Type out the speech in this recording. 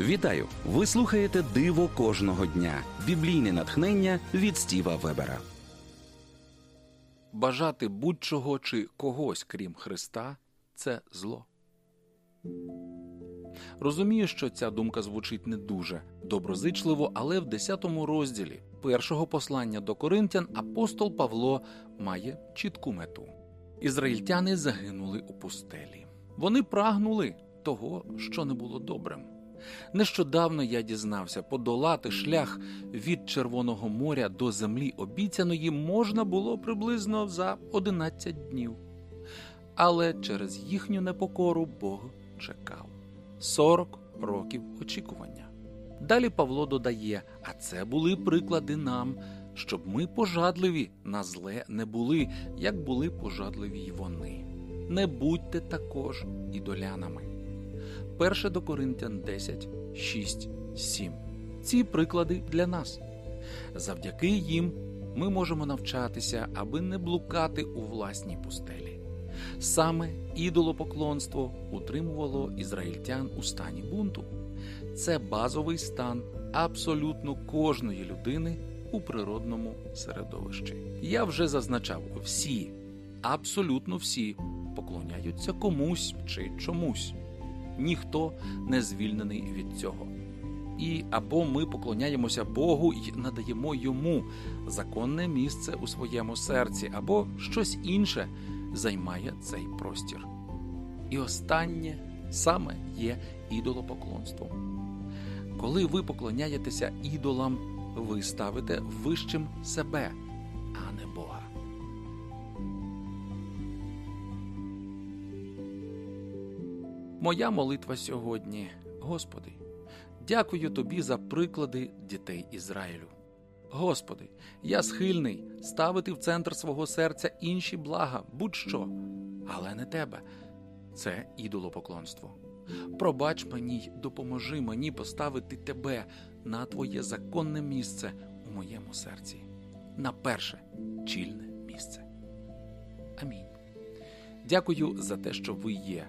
Вітаю! Ви слухаєте Диво кожного дня. Біблійне натхнення від Стіва Вебера. Бажати будь-чого чи когось, крім Христа, це зло. Розумію, що ця думка звучить не дуже доброзичливо, але в 10 розділі першого послання до Коринтян апостол Павло має чітку мету. Ізраїльтяни загинули у пустелі. Вони прагнули того, що не було добрим. Нещодавно я дізнався, подолати шлях від Червоного моря до землі обіцяної можна було приблизно за 11 днів. Але через їхню непокору Бог чекав 40 років очікування. Далі Павло додає: а це були приклади нам, щоб ми пожадливі на зле не були, як були пожадливі й вони. Не будьте також ідолянами. 1 до Коринтян 10, 6, 7. Ці приклади для нас. Завдяки їм ми можемо навчатися, аби не блукати у власній пустелі. Саме ідолопоклонство утримувало ізраїльтян у стані бунту. Це базовий стан абсолютно кожної людини у природному середовищі. Я вже зазначав, всі, абсолютно всі поклоняються комусь чи чомусь. Ніхто не звільнений від цього. І або ми поклоняємося Богу і надаємо йому законне місце у своєму серці, або щось інше займає цей простір. І останнє саме є ідолопоклонством. Коли ви поклоняєтеся ідолам, ви ставите вищим себе, Моя молитва сьогодні, Господи, дякую Тобі за приклади дітей Ізраїлю. Господи, я схильний ставити в центр свого серця інші блага, будь-що, але не Тебе. Це ідолопоклонство. Пробач мені й допоможи мені поставити Тебе на Твоє законне місце у моєму серці, на перше чільне місце. Амінь. Дякую за те, що ви є.